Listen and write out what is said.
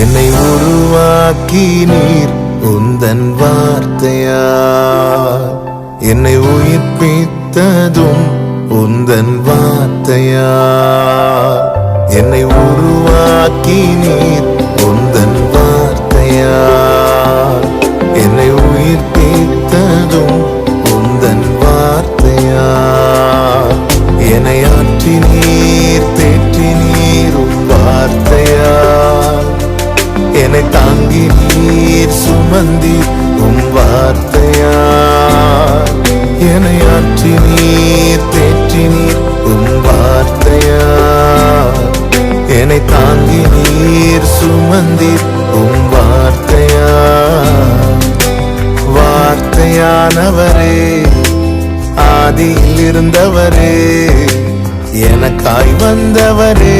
என்னை உருவாக்கி நீர் உந்தன் வார்த்தையா? என்னை உயிர்ப்பித்ததும் உந்தன் வார்த்தையா? என்னை உருவாக்கி நீர் தாங்கி நீர் சுமந்தி உம் வார்த்தையா என்னை ஆற்றி நீர் தேற்றி நீர் உம் வார்த்தையா என்னை தாங்கி நீர் சுமந்தி உம் வார்த்தையா வார்த்தையானவரே ஆதியில் இருந்தவரே எனக்காய் வந்தவரே.